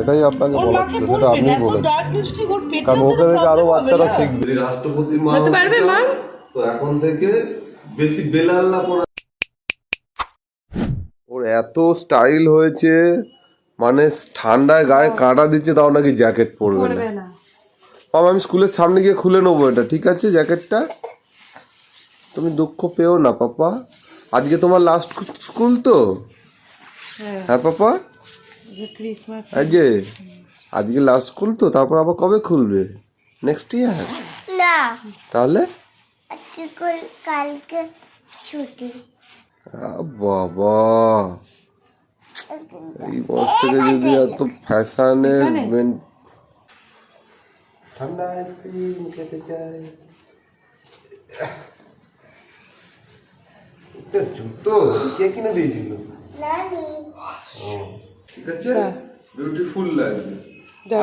এটাই আপনাকে ওর বলা মাথায় সেটা আপনি বলেছেন কারণ ওকে দেখে আরও বাচ্চারা শিখবে। রাষ্ট্রপতি মা হতে পারবে, মা? তো এখন থেকে বেশি বেলাল্লা পড়া ওর এত স্টাইল হয়েছে মানে ঠান্ডায় গায়ে কাঁটা দিচ্ছে তাও নাকি জ্যাকেট পরবে না। বাবা আমি স্কুলের সামনে গিয়ে খুলে নেব এটা ঠিক আছে জ্যাকেটটা? তুমি দুঃখ পেও না পাপা। আজকে তোমার লাস্ট স্কুল তো? হ্যাঁ। হ্যাঁ পাপা? যে ক্রিসমাস এই যে আজকে লাস্ট স্কুল তো তারপর আবার কবে খুলবে? নেক্সট ইয়ার না। তাহলে? আজকে কল- কালকে ছুটি। আ, বাবা এই বয়স থেকে যদি এত ফ্যাশনের ঠান্ডা আইসক্রিম খেতে চাই। এটা জুতো কে কিনে দিয়েছিল? নানি। ঠিক আছে? বিউটিফুল লাগবে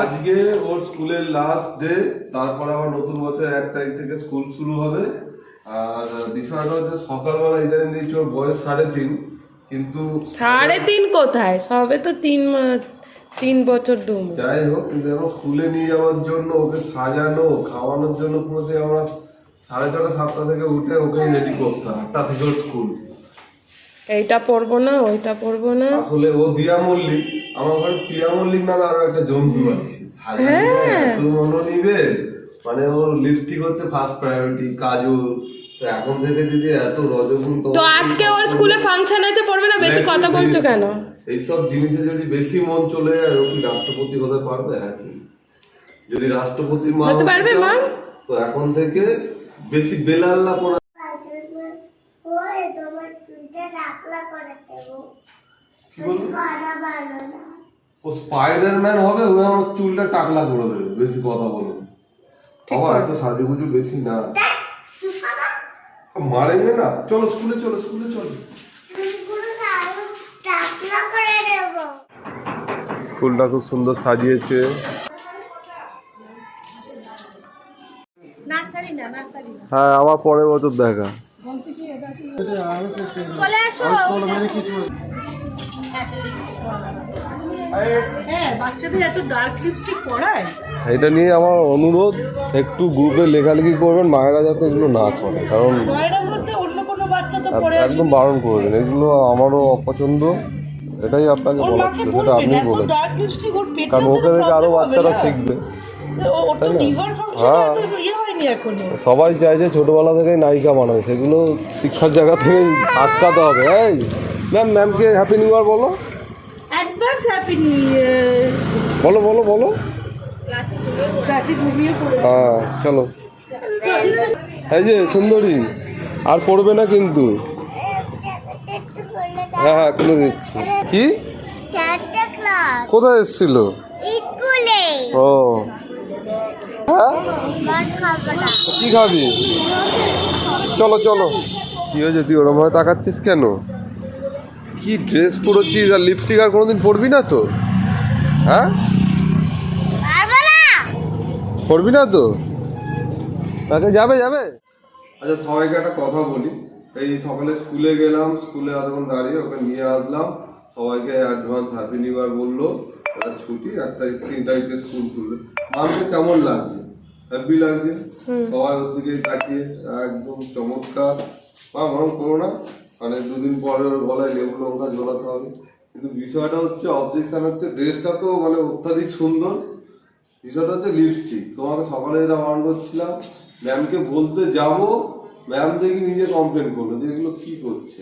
আজকে ওর স্কুলের লাস্ট ডে তারপর আবার নতুন বছর এক তারিখ থেকে স্কুল শুরু হবে। আর বিষয়টা হচ্ছে সকালবেলা ইদানিং দিয়েছি ওর বয়স সাড়ে তিন কিন্তু সাড়ে তিন কোথায়? সবে তো তিন মাস তিন বছর দু যাই হোক কিন্তু এখন স্কুলে নিয়ে যাওয়ার জন্য ওকে সাজানো খাওয়ানোর জন্য পুরো সে আমরা সাড়ে ছটা সাতটা থেকে উঠে ওকে রেডি করতে হয়। আটটা থেকে স্কুল। এইটা পরবো না ওইটা পরবো না। আসলে ও দিয়া মল্লিক আমার ঘরে প্রিয়া মল্লিক নামে আরও একটা জন্তু আছে। সাজানো এত মনো নিবে। মানে ওর লিপস্টিক হচ্ছে ফার্স্ট প্রায়োরিটি কাজল। তো এখন থেকে যদি এত রজগুণ তো আজকে ওর স্কুলে ফাংশন আছে পড়বে না? বেশি কথা বলছো কেন? এইসব জিনিসে যদি বেশি মন চলে যায় ও কি রাষ্ট্রপতি হতে পারবে? হ্যাঁ যদি রাষ্ট্রপতির মা হতে হতে পারবে, মা? তো এখন থেকে বেশি বেলাল্লা পড়া ওই তোমার চুলটা টাকলা করে দেবো কি বলব করা ভালো না ও স্পাইডারম্যান হবে ও আমার চুলটা টাকলা করে দেবে বেশি কথা বলবে বাবা এত সাজুগুজু বেশি না। মারেঙ্গে না। চলো স্কুলে চলো স্কুলে চলো। চুলগুলো আরও টাকলা করে দেবো। স্কুলটা খুব সুন্দর সাজিয়েছে। হ্যাঁ আবার পরের বছর দেখা। হ্যাঁ বাচ্চাদের এত ডার্ক লিপস্টিক পরায়? এটা নিয়ে আমার অনুরোধ একটু গ্রুপে লেখালেখি করবেন মায়েরা যাতে এগুলো না করে। কারণ পয়রা বলতে অন্য কোনো বাচ্চা তো পরে একদম বারণ করে দিন। এগুলো আমারও অপছন্দ। এটাই আপনাকে বলা ছিল সেটা আপনি বলেছেন কারণ ওকে দেখে আরও বাচ্চারা শিখবে। হ্যাঁ। এখনও সবাই চায় যে ছোটবেলা থেকেই নায়িকা বানাবে সেগুলো শিক্ষার জায়গা থেকে আটকাতে হবে। এই ম্যাম ম্যামকে হ্যাপি নিউ ইয়ার বলো। অ্যাডভান্স হ্যাপি নিউ ইয়ার বলো বলো বলো। ক্লাসে ঘুমিয়ে পড়ে। হ্যাঁ চলো। এই যে সুন্দরী আর পড়বে না কিন্তু। হ্যাঁ হ্যাঁ খুলে দিচ্ছি। কি? কোথায় এসেছিল? ও। কি খাবি? চলো চলো। কি হয়েছে? তুই ওরম ভাবে তাকাচ্ছিস কেন? কি ড্রেস পরেছিস আর লিপস্টিক আর কোনোদিন পরবি না তো? হ্যাঁ? পারব না পড়বি না তো? তাকে যাবে যাবে। আচ্ছা সবাইকে একটা কথা বলি। এই সকালে স্কুলে গেলাম স্কুলে এতক্ষণ দাঁড়িয়ে ওকে নিয়ে আসলাম। সবাইকে অ্যাডভান্স হ্যাপি নিউ ইয়ার বলল। ওটা ছুটি এক তারিখ তিন তারিখে স্কুল খুলবে। আমাকে কেমন লাগছে? হ্যাপি লাগছে? সবাই ওর দিকে তাকিয়ে একদম চমৎকার। মা মরম করো না। মানে দুদিন পরে ওর গলায় লেবু লঙ্কা ঝোলাতে হবে। কিন্তু বিষয়টা হচ্ছে অবজেকশন হচ্ছে ড্রেসটা তো মানে অত্যাধিক সুন্দর। বিষয়টা হচ্ছে লিপস্টিক তোমাকে সকালে এটা বারণ করছিলাম ম্যামকে বলতে যাব। ম্যাম দেখি নিজে কমপ্লেন করল যে এগুলো কি করছে।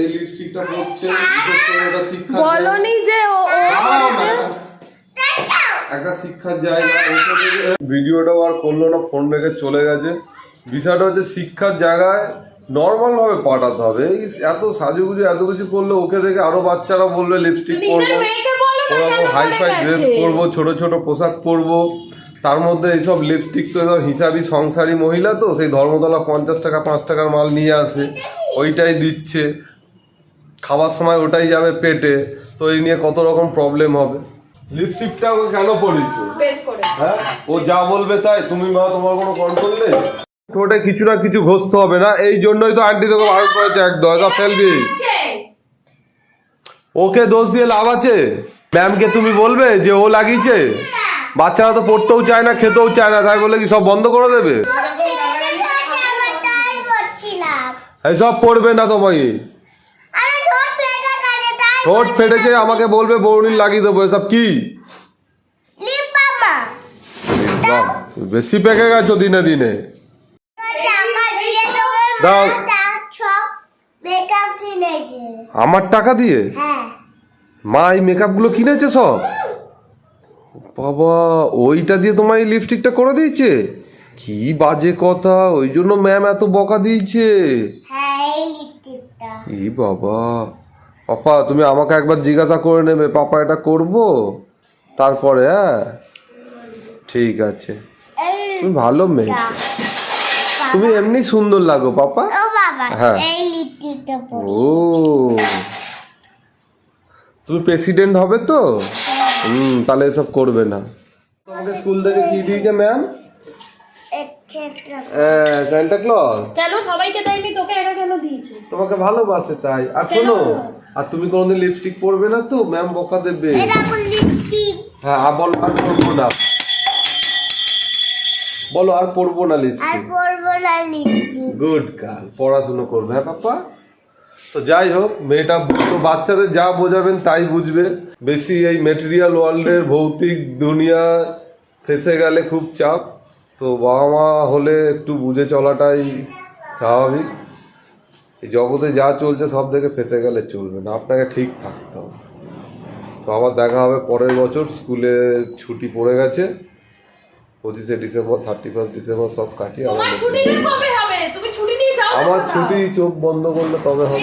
এই লিপস্টিকটা পড়ছে শিক্ষা বলনি যে ও একটা শিক্ষার জায়গা ভিডিওটাও আর করল না ফোন রেখে চলে গেছে। বিষয়টা হচ্ছে শিক্ষার জায়গায় নর্মাল ভাবে পাঠাতে হবে। এই এত সাজুগুজু এত কিছু করলে ওকে দেখে আরও বাচ্চারা বলবে লিপস্টিক পরবো। ওরকম হাই ফাই ড্রেস পরবো ছোট ছোট পোশাক পরবো। তার মধ্যে এইসব লিপস্টিক তো হিসাবি সংসারী মহিলা তো সেই ধর্মতলা পঞ্চাশ টাকা পাঁচ টাকার মাল নিয়ে আসে। ওইটাই দিচ্ছে। খাবার সময় ওটাই যাবে পেটে। তো এই নিয়ে কত রকম প্রবলেম হবে। লিপস্টিকটা ওকে কেন করে। হ্যাঁ? ও যা বলবে তাই। তুমি মা তোমার কোনো কন্ট্রোল নেই? ঠোঁটে কিছু না কিছু ঘষতে হবে না। এই জন্যই তো আন্টি তোকে বারণ করেছে একদম ফেলবি ওকে দোষ দিয়ে লাভ আছে? ম্যামকে তুমি বলবে যে ও লাগিয়েছে? বাচ্চারা তো পড়তেও চায় না খেতেও চায় না। তাই বলে কি সব বন্ধ করে দেবে? করছিলাম এই সব পড়বে না তোমাকে ঠোঁট ফেটেছে আমাকে বলবে বৌনির লাগিয়ে দেবো এসব কি? বেশি পেকে গেছো দিনে দিনে। দাও। আমার টাকা দিয়ে? হ্যাঁ। মা এই মেকআপগুলো কিনেছে সব? বাবা ওইটা দিয়ে তোমার এই লিপস্টিকটা করে দিয়েছে? কি বাজে কথা? ওই জন্য ম্যাম এত বকা দিয়েছে। হ্যাঁ এই বাবা। পাপা তুমি আমাকে একবার জিজ্ঞাসা করে নেবে পাপা এটা করব? তারপরে হ্যাঁ? ঠিক আছে। তুমি ভালো মেয়ে। তুমি এমনি সুন্দর লাগো পাপা। হ্যাঁ। ও। তুমি প্রেসিডেন্ট হবে তো? হুম তাহলে এসব করবে না। তোমাকে স্কুল থেকে কি দিয়েছে ম্যাম এক্সেট্রা সান্টা ক্লজ কেন? সবাইকে দেয়নি তোকে একা কেন দিয়েছে? তোমাকে ভালোবাসে তাই। আর শোনো আর তুমি কোনোদিন লিপস্টিক পরবে না তো? ম্যাম বকা দেবে। হ্যাঁ আর বলো আর পরবো না। বলো আর পরবো না আর লিপস্টিক পরবো না লিপস্টিক গুড গার্ল পড়াশুনো করবে হ্যাঁ পাপা তো যাই হোক মেয়েটা তো বাচ্চাদের যা বোঝাবেন তাই বুঝবে। বেশি এই মেটেরিয়াল ওয়ার্ল্ডের ভৌতিক দুনিয়া ফেসে গেলে খুব চাপ। তো বাবা মা হলে একটু বুঝে চলাটাই স্বাভাবিক। এই জগতে যা চলছে সব থেকে ফেসে গেলে চলবে না আপনাকে ঠিক থাকতে হবে। তো আবার দেখা হবে পরের বছর স্কুলে ছুটি পড়ে গেছে পঁচিশে ডিসেম্বর থার্টি ফার্স্ট ডিসেম্বর সব কাটিয়ে আবার আমার ছুটি চোখ বন্ধ করলে তবে হবে।